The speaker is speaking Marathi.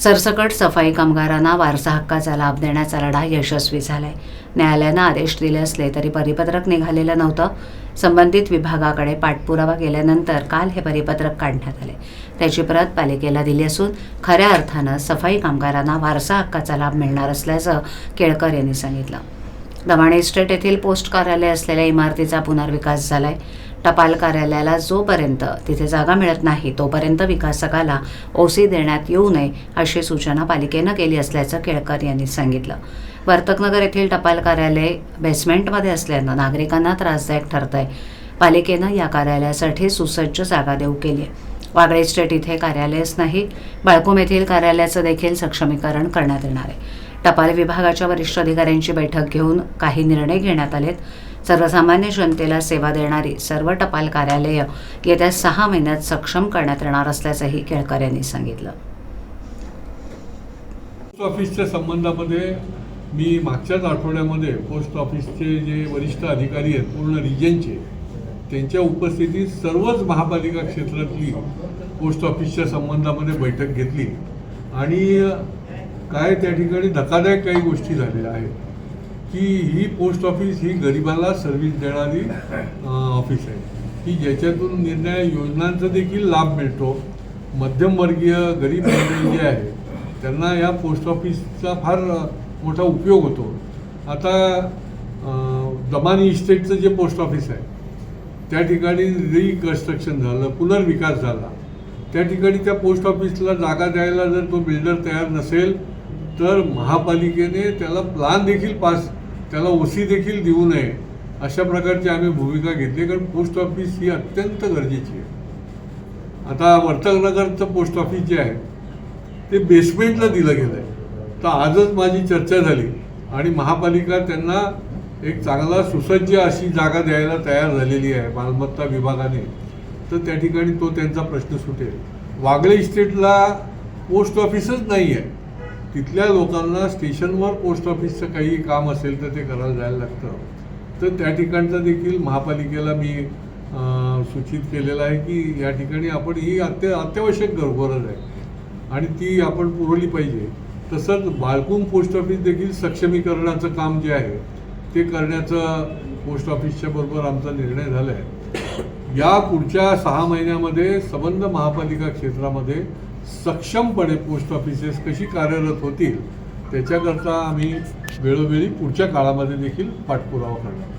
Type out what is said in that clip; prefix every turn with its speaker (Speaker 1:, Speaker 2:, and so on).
Speaker 1: सरसकट सफाई कामगारांना वारसा हक्काचा लाभ देण्याचा लढा यशस्वी झालाय. न्यायालयानं आदेश दिले असले तरी परिपत्रक निघालेलं नव्हतं. संबंधित विभागाकडे पाठपुरावा केल्यानंतर काल हे परिपत्रक काढण्यात आले. त्याची प्रत पालिकेला दिली असून खऱ्या अर्थानं सफाई कामगारांना वारसा हक्काचा लाभ मिळणार असल्याचं केळकर यांनी सांगितलं. दमाणे इस्टेट येथील पोस्ट कार्यालय असलेल्या इमारतीचा पुनर्विकास झालाय. टपाल कार्यालयाला जोपर्यंत तिथे जागा मिळत नाही तोपर्यंत विकासकाला ओसी देण्यात येऊ नये अशी सूचना पालिकेनं केली असल्याचं केळकर यांनी सांगितलं. वर्तकनगर येथील टपाल कार्यालय बेसमेंटमध्ये असल्यानं नागरिकांना त्रासदायक ठरतंय. पालिकेनं या कार्यालयासाठी सुसज्ज जागा देऊ केली आहे वागळे स्टेट इथे कार्यालयच नाही बाळकूम येथील कार्यालयाचं देखील सक्षमीकरण करण्यात येणार आहे. टपाल विभागाच्या वरिष्ठ अधिकाऱ्यांची बैठक घेऊन काही निर्णय घेण्यात आलेत. सर्वसामान्य जनतेला सेवा देणारी सर्व टपाल कार्यालयं येत्या सहा महिन्यात सक्षम करण्यात येणार असल्याचंही केळकर यांनी सांगितलं.
Speaker 2: पोस्ट ऑफिसच्या संबंधामध्ये मी मागच्याच आठवड्यामध्ये पोस्ट ऑफिसचे जे वरिष्ठ अधिकारी आहेत पूर्ण रिजनचे त्यांच्या उपस्थितीत सर्वच महापालिका क्षेत्रातली पोस्ट ऑफिसच्या संबंधामध्ये बैठक घेतली. आणि काय त्या ठिकाणी धक्कादायक काही गोष्टी झालेल्या आहेत. की ही पोस्ट ऑफिस ही गरिबाला सर्व्हिस देणारी ऑफिस आहे. की ज्याच्यातून निर्णय योजनांचा देखील लाभ मिळतो. मध्यमवर्गीय गरीब मंडळी जे आहे त्यांना या पोस्ट ऑफिसचा फार मोठा उपयोग होतो. आता दमानी इस्टेटचं जे पोस्ट ऑफिस आहे त्या ठिकाणी रिकन्स्ट्रक्शन झालं पुनर्विकास झाला. त्या ठिकाणी त्या पोस्ट ऑफिसला जागा द्यायला जर तो बिल्डर तयार नसेल तर महापालिकेने त्याला प्लान देखील पास त्याला ओसी देखील देऊ नये अशा प्रकारची आम्ही भूमिका घेतली कारण पोस्ट ऑफिस ही अत्यंत गरजेची आहे. आता वर्तकनगरचं पोस्ट ऑफिस जे आहे ते बेसमेंटला दिलं गेलं आहे तर आजच माझी चर्चा झाली आणि महापालिका त्यांना एक चांगला सुसज्ज अशी जागा द्यायला तयार झालेली आहे मालमत्ता विभागाने. तर त्या ठिकाणी तो त्यांचा प्रश्न सुटेल. वागळे इस्टेटला पोस्ट ऑफिसच नाही आहे तिथल्या लोकांना स्टेशनवर पोस्ट ऑफिसचं काही काम असेल तर ते करायला जायला लागतं. तर त्या ठिकाणचं देखील महापालिकेला मी सूचित केलेलं आहे की या ठिकाणी आपण ही अत्य अत्यावश्यक गर- गरज आहे. आणि ती आपण पुरवली पाहिजे. तसंच बाळकूम पोस्ट ऑफिस देखील सक्षमीकरणाचं काम जे आहे ते करण्याचं पोस्ट ऑफिसच्या बरोबर आमचा निर्णय झाला आहे या पुढच्या सहा महिन्यामध्ये संबंध महापालिका क्षेत्रामध्ये सक्षमपणे पोस्ट ऑफिसेस कशी कार्यरत होतील त्याच्याकरता आम्ही वेळोवेळी पुढच्या काळामध्ये देखील पाठपुरावा करणार.